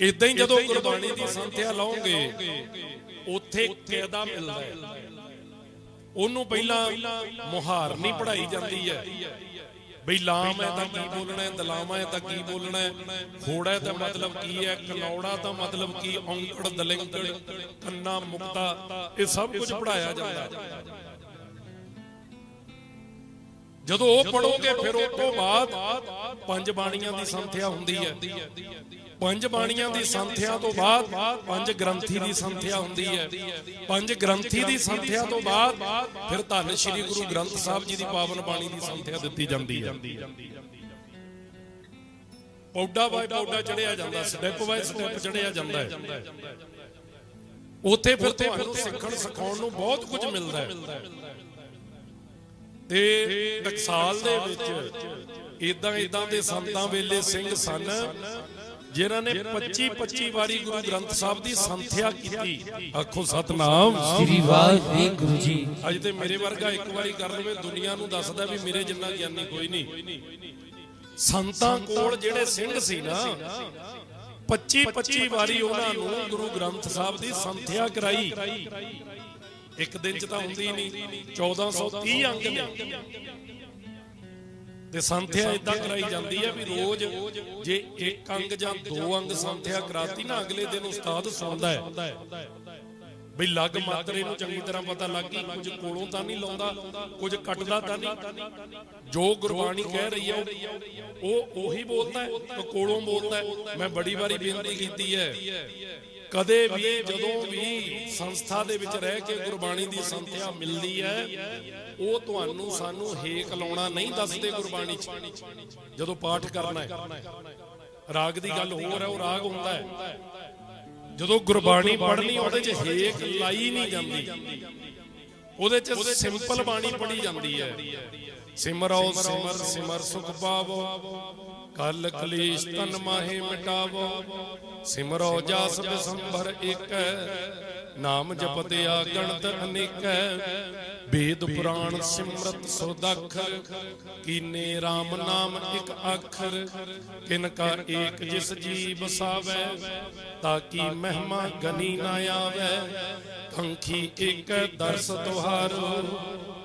ਇਦਾਂ ਹੀ ਜਦੋਂ ਗੁਰਬਾਣੀ ਦੀ ਸੰਥਿਆ ਲਾਓਗੇ ਉੱਥੇ ਕਾਇਦਾ ਮਿਲਦਾ ਹੈ? ਉਹਨੂੰ ਪਹਿਲਾਂ ਮੁਹਾਰ ਨਹੀਂ ਪੜਾਈ ਜਾਂਦੀ ਹੈ। ਬਈ ਲਾਮ ਹੈ ਤਾਂ ਕੀ ਬੋਲਣਾ ਹੈ ਦਲਾਮਾ ਹੈ ਤਾਂ ਕੀ ਬੋਲਣਾ ਹੈ? ਖੋੜਾ ਤਾਂ ਮਤਲਬ ਕੀ ਹੈ ਕਨੌੜਾ ਤਾਂ ਮਤਲਬ ਕੀ ਔਂਕੜ ਦਲਿੰਕੜ ਕੰਨਾ ਮੁਕਤਾ ਇਹ ਸਭ ਕੁਝ ਪੜਾਇਆ ਜਾਂਦਾ ਹੈ। ਜਦੋਂ ਉਹ ਪੜੋਗੇ, ਫਿਰ ਉਸ ਤੋਂ ਬਾਅਦ ਪੰਜ ਬਾਣੀਆਂ ਦੀ ਸੰਥਿਆ ਹੁੰਦੀ ਹੈ। ਪੰਜ ਬਾਣੀਆਂ ਦੀ ਸੰਥਿਆ ਤੋਂ ਬਾਅਦ ਪੰਜ ਗ੍ਰੰਥੀ ਦੀ ਸੰਥਿਆ ਹੁੰਦੀ ਹੈ। ਪੰਜ ਗ੍ਰੰਥੀ ਦੀ ਸੰਥਿਆ ਤੋਂ ਬਾਅਦ ਫਿਰ ਧੰਨ ਸ਼੍ਰੀ ਗੁਰੂ ਗ੍ਰੰਥ ਸਾਹਿਬ ਜੀ ਦੀ ਪਾਵਨ ਬਾਣੀ ਦੀ ਸੰਥਿਆ ਦਿੱਤੀ ਜਾਂਦੀ ਹੈ। ਪੌਡਾ ਬਾਈ ਪੌਡਾ ਚੜਿਆ ਜਾਂਦਾ, ਸਟੈਪ ਬਾਈ ਸਟੈਪ ਚੜਿਆ ਜਾਂਦਾ ਹੈ। ਉੱਥੇ ਫਿਰ ਤੁਹਾਨੂੰ ਸਿੱਖਣ ਸਿਖਾਉਣ ਨੂੰ ਬਹੁਤ ਕੁਝ ਮਿਲਦਾ ਹੈ। ਤੇ ਟਕਸਾਲ ਦੇ ਵਿੱਚ ਇਦਾਂ ਇਦਾਂ ਦੇ ਸੰਤਾਂ ਵੇਲੇ ਸਿੰਘ ਸਨ ਜਿਨ੍ਹਾਂ ਨੇ 25 25 ਵਾਰੀ ਗੁਰੂ ਗ੍ਰੰਥ ਸਾਹਿਬ ਦੀ ਸੰਥਿਆ ਕੀਤੀ। ਆਖੋ ਸਤਨਾਮ। ਸ੍ਰੀ ਵਾਹਿਗੁਰੂ ਜੀ। ਅੱਜ ਤੇ ਮੇਰੇ ਵਰਗਾ ਇੱਕ ਵਾਰੀ ਕਰ ਲਵੇ ਦੁਨੀਆ ਨੂੰ ਦੱਸਦਾ ਵੀ ਮੇਰੇ ਜਿੰਨਾ ਗਿਆਨੀ ਕੋਈ ਨਹੀਂ। ਸੰਤਾਂ ਕੋਲ ਜਿਹੜੇ ਸਿੰਘ ਸੀ ਨਾ 25 25 ਵਾਰੀ ਉਹਨਾਂ ਨੂੰ ਗੁਰੂ ਗ੍ਰੰਥ ਸਾਹਿਬ ਦੀ ਸੰਥਿਆ ਕਰਾਈ। ਇੱਕ ਦਿਨ ਚ ਤਾਂ ਹੁੰਦੀ ਨਹੀਂ 1430 ਅੰਗ ਨੇ ਤੇ ਸੰਥਿਆ ਇਦਾਂ ਕਰਾਈ ਜਾਂਦੀ ਹੈ ਵੀ ਰੋਜ਼ ਜੇ ਇੱਕ ਅੰਗ ਜਾਂ ਦੋ ਅੰਗ ਸੰਥਿਆ ਕਰਾਤੀ ਨਾ ਅਗਲੇ ਦਿਨ ਉਸਤਾਦ ਸੁਣਦਾ ਹੈ। ਬਈ ਲੱਗ ਮਾਤਰੇ ਨੂੰ ਚੰਗੀ ਤਰ੍ਹਾਂ ਪਤਾ ਲੱਗ ਗਈ, ਕੁਝ ਕੋਲੋਂ ਤਾਂ ਨਹੀਂ ਲਾਉਂਦਾ, ਕੁਝ ਕੱਟਦਾ ਤਾਂ ਨਹੀਂ। ਜੋ ਗੁਰਬਾਣੀ ਕਹਿ ਰਹੀ ਹੈ ਉਹ- ਉਹੀ ਬੋਲਦਾ ਹੈ ਕੋਲੋਂ ਬੋਲਦਾ ਹੈ। ਮੈਂ ਬੜੀ ਵਾਰੀ ਬੇਨਤੀ ਕੀਤੀ ਹੈ, ਕਦੇ ਵੀ ਜਦੋਂ ਵੀ ਸੰਸਥਾ ਦੇ ਵਿੱਚ ਰਹਿ ਕੇ ਗੁਰਬਾਣੀ ਦੀ ਸੰਥਿਆ ਮਿਲਦੀ ਹੈ, ਉਹ ਤੁਹਾਨੂੰ ਸਾਨੂੰ ਹੇਕ ਲਾਉਣਾ ਨਹੀਂ ਦੱਸਦੇ ਗੁਰਬਾਣੀ 'ਚ। ਜਦੋਂ ਪਾਠ ਕਰਨਾ ਹੈ, ਰਾਗ ਦੀ ਗੱਲ ਹੋਰ ਹੈ, ਉਹ ਰਾਗ ਹੁੰਦਾ ਹੈ। ਜਦੋਂ ਗੁਰਬਾਣੀ ਪੜ੍ਹਨੀ, ਉਹਦੇ 'ਚ ਹੇਕ ਲਾਈ ਨਹੀਂ ਜਾਂਦੀ। ਉਹਦੇ 'ਚ ਸਿੰਪਲ ਬਾਣੀ ਪੜ੍ਹੀ ਜਾਂਦੀ ਹੈ। ਸਿਮਰੋ, ਸਿਮਰ ਸਿਮਰ ਸੁਖ ਪਾਵੋ। ਕਲ ਕਲੇਸ਼ ਤਨ ਮਾਹੇ ਮਿਟਾਵੋ। ਸਿਮਰੋ ਜਸ ਬਿਸੰਭਰ ਇੱਕ ਨਾਮ ਜਪਤਿਆ ਗਣਤ ਅਨੇਕ। ਵੇਦ ਪੁਰਾਣ ਸਿਮਰਤ ਸੁਰਦਖ ਕੀਨੇ RAM ਨਾਮ ਇੱਕ ਅੱਖਰ ਕਿਨ ਕਾ ਏਕ ਜਿਸ ਜੀ ਬਸਾਵੇ ਤਾਂ ਕੀ ਮਹਿਮਾ ਗਨੀ ਨਾ ਆਵੇ। ਕੰਖੀ ਇੱਕ ਦਰਸ ਤੁਹਾਰੋ,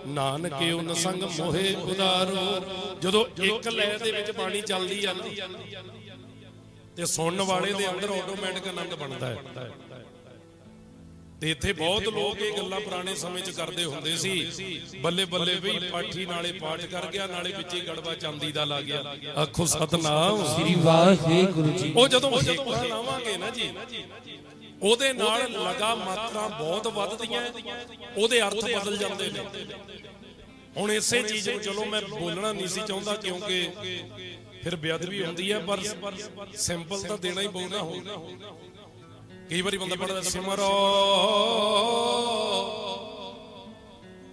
ਨਾਨਕੇ ਉਨ ਸੰਗ ਮੋਹਿ ਉਦਾਰੋ। ਜਦੋਂ ਇੱਕ ਲੈ ਦੇ ਵਿੱਚ ਬਾਣੀ ਚੱਲਦੀ ਆ ਨਾ, ਤੇ ਸੁਣਨ ਵਾਲੇ ਦੇ ਅੰਦਰ ਆਟੋਮੈਟਿਕ ਆਨੰਦ ਬਣਦਾ ਹੈ। ਤੇ ਇੱਥੇ ਬਹੁਤ ਲੋਕ ਇਹ ਗੱਲਾਂ ਪੁਰਾਣੇ ਸਮੇਂ 'ਚ ਕਰਦੇ ਹੁੰਦੇ ਸੀ। ਬੱਲੇ ਬੱਲੇ ਵੀ ਪਾਠੀ ਨਾਲੇ ਪਾਠ ਕਰ ਗਿਆ ਨਾਲੇ ਵਿੱਚੇ ਗੜਵਾ ਚਾਂਦੀ ਦਾ ਲਾ ਗਿਆ। ਆਖੋ ਸਤਨਾਮ। ਸ੍ਰੀ ਵਾਹਿਗੁਰੂ ਜੀ ਉਹ ਜਦੋਂ ਹੇਕਾਂ ਲਾਵਾਂਗੇ ਨਾ ਜੀ ਉਹਦੇ ਨਾਲ ਲਗਾ ਮਾਤਰਾ ਬਹੁਤ ਵੱਧਦੀਆਂ ਉਹਦੇ ਅਰਥ ਬਦਲ ਜਾਂਦੇ ਨੇ। ਹੁਣ ਇਸੇ ਚੀਜ਼ ਨੂੰ ਚਲੋ ਮੈਂ ਬੋਲਣਾ ਨਹੀਂ ਸੀ ਚਾਹੁੰਦਾ ਕਿਉਂਕਿ ਫਿਰ ਬੇਅਦਬੀ ਹੁੰਦੀ ਹੈ ਪਰ ਸਿੰਪਲ ਤਾਂ ਦੇਣਾ ਹੀ ਪਊਗਾ ਹੁਣ। ਕਈ ਵਾਰੀ ਬੰਦਾ ਪੜਦਾ ਸਿਮਰੋ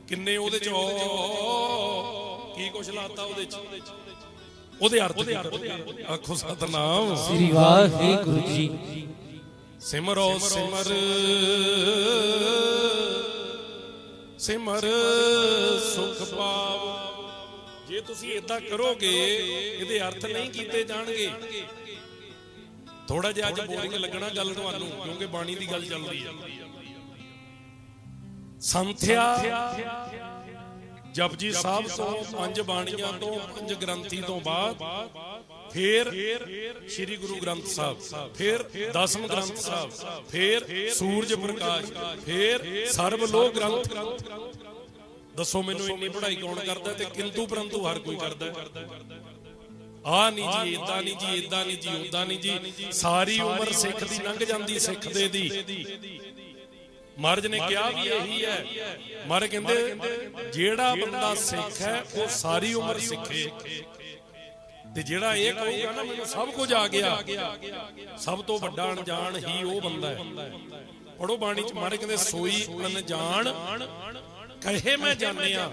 ਕਿੰਨੇ ਉਹਦੇ ਚ ਕੀ ਕੁਛ ਲਾਤਾ ਉਹਦੇ ਚ? ਉਹਦੇ ਅਰਥ? ਆਖੋ ਸਤਨਾਮ। ਸ੍ਰੀ ਵਾਹਿਗੁਰੂ ਜੀ। ਸਿਮਰੋ ਸਿਮਰ। ਸਿਮਰ ਸੁਖ ਪਾਵ। ਜੇ ਤੁਸੀਂ ਇਦਾਂ ਕਰੋਗੇ ਇਹਦੇ ਅਰਥ ਨਹੀਂ ਕੀਤੇ ਜਾਣਗੇ। ਥੋੜਾ ਜਿਹਾ ਅੱਜ ਬੋਰਿੰਗ ਲੱਗਣਾ ਗੱਲ ਤੁਹਾਨੂੰ, ਕਿਉਂਕਿ ਬਾਣੀ ਦੀ ਗੱਲ ਚੱਲ ਰਹੀ ਹੈ। ਸੰਥਿਆ ਜਪਜੀ ਸਾਹਿਬ ਤੋਂ ਪੰਜ ਬਾਣੀਆਂ ਤੋਂ ਪੰਜ ਗ੍ਰੰਥੀ ਤੋਂ ਬਾਅਦ ਫਿਰ ਸ੍ਰੀ ਗੁਰੂ ਗ੍ਰੰਥ ਸਾਹਿਬ, ਫਿਰ ਦਸਮ ਗ੍ਰੰਥ ਸਾਹਿਬ, ਫਿਰ ਸੂਰਜ ਪ੍ਰਕਾਸ਼, ਫਿਰ ਸਰਬ ਲੋਕ ਗ੍ਰੰਥ। ਦੱਸੋ ਮੈਨੂੰ ਇੰਨੀ ਪੜ੍ਹਾਈ ਕੌਣ ਕਰਦਾ ਤੇ ਕਿੰਤੂ ਪਰੰਤੂ ਹਰ ਕੋਈ ਕਰਦਾ ਆ ਨਹੀਂ ਜੀ ਇਦਾਂ ਨਹੀਂ ਜੀ ਇਦਾਂ ਨਹੀਂ ਜੀ ਉਦਾਂ ਨਹੀਂ ਜੀ। ਸਾਰੀ ਉਮਰ ਸਿੱਖ ਦੀ ਲੰਘ ਜਾਂਦੀ, ਸਿੱਖ ਦੇ ਦੀ। ਮਹਾਰਾਜ ਨੇ ਕਿਹਾ ਵੀ ਇਹੀ ਹੈ। ਮਹਾਰਾਜ ਕਹਿੰਦੇ, ਜਿਹੜਾ ਬੰਦਾ ਸਿੱਖ ਹੈ, ਉਹ ਸਾਰੀ ਉਮਰ ਸਿੱਖੇ। ਤੇ ਜਿਹੜਾ ਇਹ ਕਹੂਗਾ ਨਾ, ਮੈਨੂੰ ਸਭ ਕੁਝ ਆ ਗਿਆ। ਸਭ ਤੋਂ ਵੱਡਾ ਅਣਜਾਣ ਹੀ ਉਹ ਬੰਦਾ ਹੈ। ਪੜੋ ਬਾਣੀ ਚ ਮਹਾਰਾਜ ਕਹਿੰਦੇ, ਸੋਈ ਅਣਜਾਣ ਕਹੇ ਮੈਂ ਜਾਣਿਆ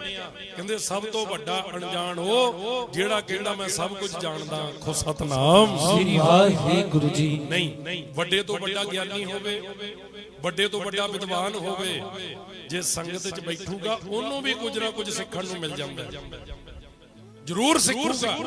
ਕਹਿੰਦੇ ਸਭ ਤੋਂ ਵੱਡਾ ਅਣਜਾਣ ਉਹ ਜਿਹੜਾ ਕਹਿੰਦਾ ਮੈਂ ਸਭ ਕੁਝ ਜਾਣਦਾ ਖੋ ਸਤਨਾਮ। ਸ੍ਰੀ ਵਾਹਿਗੁਰੂ ਜੀ। ਨਹੀਂ ਵੱਡੇ ਤੋਂ ਵੱਡਾ ਗਿਆਨੀ ਹੋਵੇ ਵੱਡੇ ਤੋਂ ਵੱਡਾ ਵਿਦਵਾਨ ਹੋਵੇ ਜੇ ਸੰਗਤ 'ਚ ਬੈਠੂਗਾ ਉਹਨੂੰ ਵੀ ਕੁਝ ਨਾ ਕੁਝ ਸਿੱਖਣ ਨੂੰ ਮਿਲ ਜਾਂਦਾ। ਜ਼ਰੂਰ ਸਿੱਖੂਗਾ।